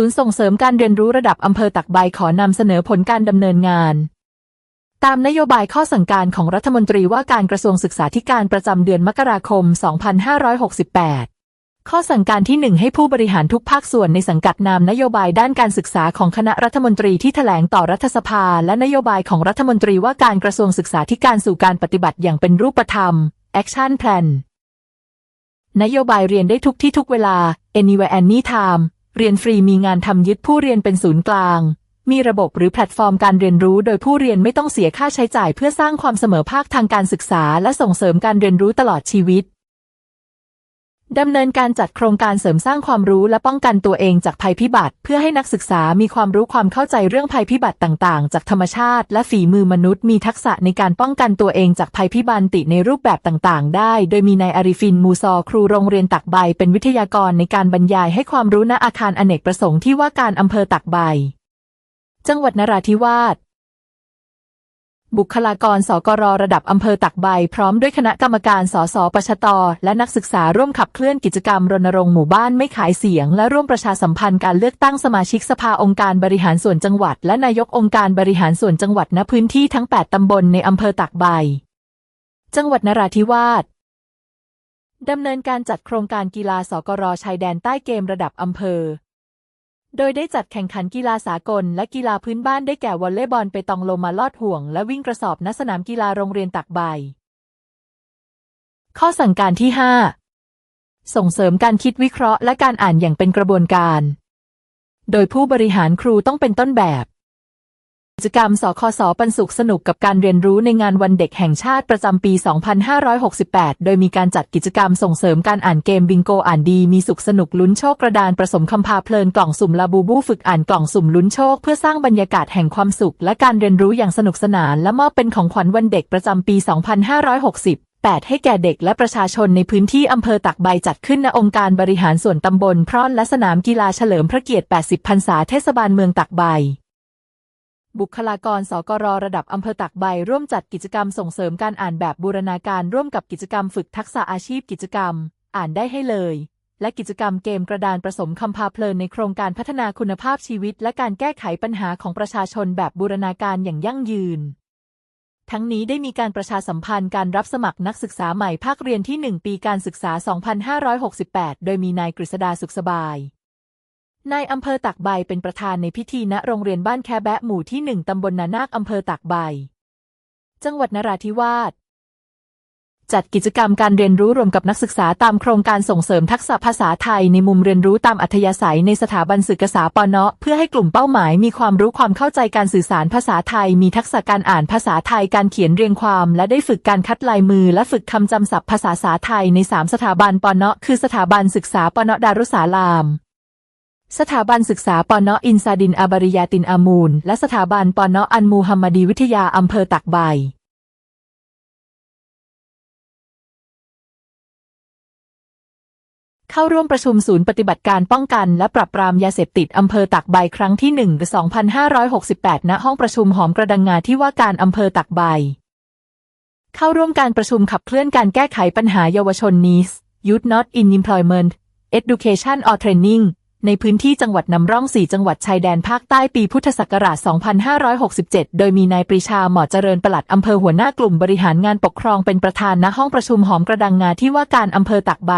ศูนย์ส่งเสริมการเรียนรู้ระดับอำเภอตักใบขอนำเสนอผลการดำเนินงาน ตามนโยบายข้อสั่งการของรัฐมนตรีว่าการกระทรวงศึกษาธิการประจำเดือนมกราคม 2568 ข้อสั่งการที่ 1 ให้ผู้บริหารทุกภาคส่วนในสังกัดนำนโยบายด้านการศึกษาของคณะรัฐมนตรีที่แถลงต่อรัฐสภา และนโยบายของรัฐมนตรีว่าการกระทรวงศึกษาธิการสู่การปฏิบัติอย่างเป็นรูปธรรม Action Plan นโยบายเรียนได้ทุกที่ทุกเวลา Anywhere Anytime เรียนฟรีมีงานทำยึดผู้เรียนเป็นศูนย์กลาง มีระบบหรือแพลตฟอร์มการเรียนรู้ โดยผู้เรียนไม่ต้องเสียค่าใช้จ่ายเพื่อสร้างความเสมอภาคทางการศึกษา และส่งเสริมการเรียนรู้ตลอดชีวิต ดำเนินการจัดโครงการเสริมสร้างความรู้และป้องกันตัวเองจากภัยพิบัติ เพื่อให้นักศึกษามีความรู้ความเข้าใจเรื่องภัยพิบัติต่างๆ จากธรรมชาติ และฝีมือมนุษย์มีทักษะในการป้องกันตัวเองจากภัยพิบัติในรูปแบบต่างๆ ได้ โดยมีนายอาริฟิน มูซอ ครูโรงเรียนตักใบ เป็นวิทยากรในการบรรยายให้ความรู้ณอาคารอเนกประสงค์ที่ว่าการอำเภอตักใบ จังหวัดนราธิวาส บุคลากรสกรระดับอำเภอตักใบ พร้อมด้วยคณะกรรมการสสปชต และนักศึกษาร่วมขับเคลื่อนกิจกรรมรณรงค์หมู่บ้านไม่ขายเสียง และร่วมประชาสัมพันธ์การเลือกตั้งสมาชิกสภาองค์การบริหารส่วนจังหวัด และนายกองค์การบริหารส่วนจังหวัดณพื้นที่ทั้ง 8 ตำบลในอำเภอตักใบ จังหวัดนราธิวาสดำเนินการจัดโครงการกีฬาสกรชายแดนใต้เกมระดับอำเภอ โดยได้จัดแข่งขันกีฬาสากล และกีฬาพื้นบ้านได้แก่วอลเลย์บอลไปตองลมมาลอดห่วง และวิ่งกระสอบณสนามกีฬาโรงเรียนตักใบ ข้อสั่งการที่ 5 ส่งเสริมการคิดวิเคราะห์และการอ่านอย่างเป็นกระบวนการ โดยผู้บริหารครูต้องเป็นต้นแบบ กิจกรรมสคสปันสุขสนุกกับการเรียนรู้ในงานวันเด็กแห่งชาติประจำปี 2568 โดยมีการจัดกิจกรรมส่งเสริมการอ่านเกมบิงโกอ่านดีมีสุขสนุกลุ้นโชคกระดานผสมคำพาเพลินกล่องสุ่มลาบูบูฝึกอ่านกล่องสุ่มลุ้นโชค เพื่อสร้างบรรยากาศแห่งความสุข และการเรียนรู้อย่างสนุกสนาน และมอบเป็นของขวัญวันเด็กประจำปี 2560 8 ให้แก่เด็กและประชาชนในพื้นที่อำเภอตักใบจัดขึ้นณองค์การบริหารส่วนตำบลพร่อนและสนามกีฬาเฉลิมพระเกียรติ 80 พรรษาเทศบาลเมืองตักใบ บุคลากรสกรระดับอำเภอตักใบร่วมจัดกิจกรรมส่งเสริมการอ่านแบบบูรณาการร่วมกับกิจกรรมฝึกทักษะอาชีพกิจกรรม อ่านได้ให้เลย และกิจกรรมเกมกระดานผสมคำพาเพลินในโครงการพัฒนาคุณภาพชีวิต และการแก้ไขปัญหาของประชาชนแบบบูรณาการอย่างยั่งยืน ทั้งนี้ได้มีการประชาสัมพันธ์การรับสมัครนักศึกษาใหม่ภาคเรียนที่ 1 ปีการศึกษา 2568 โดยมีนายกฤษดาสุขสบาย นายอำเภอตักใบเป็นประธานในพิธีณโรงเรียนบ้านแคแบะหมู่ที่1ตำบลนานาคอำเภอตักใบ จังหวัดนราธิวาส จัดกิจกรรมการเรียนรู้รวมกับนักศึกษาตามโครงการส่งเสริมทักษะภาษาไทยในมุมเรียนรู้ตามอัธยาศัยในสถาบันศึกษาปเนาะเพื่อให้กลุ่มเป้าหมายมีความรู้ความเข้าใจการสื่อสารภาษาไทย มีทักษะการอ่านภาษาไทยการเขียนเรียงความ และได้ฝึกการคัดลายมือ และฝึกคำจำศัพท์ภาษาสาไทยใน 3 สถาบันปเนาะคือสถาบันศึกษาปเนาะดารุสาลาม สถาบันศึกษาปเนาะอินซาดินอาบริยาตินอามูล และสถาบันปเนาะอันมูฮัมมัดีวิทยาอำเภอตักใบเข้าร่วมประชุมศูนย์ปฏิบัติการป้องกันและปราบปรามยาเสพติดอำเภอตักใบครั้งที่ 1 2568 ณ ห้องประชุมหอมกระดังงาที่ว่าการอำเภอตักใบ เข้าร่วมการประชุมขับเคลื่อนการแก้ไขปัญหาเยาวชน NEES Youth Not in Employment Education or Training ในพื้นที่จังหวัดนำร่อง 4 จังหวัดชายแดนภาคใต้ปีพุทธศักราช 2567 โดยมีนายปรีชาหมอเจริญปลัดอำเภอหัวหน้ากลุ่มบริหารงานปกครองเป็นประธานณห้องประชุมหอมกระดังงาที่ว่าการอำเภอตักใบ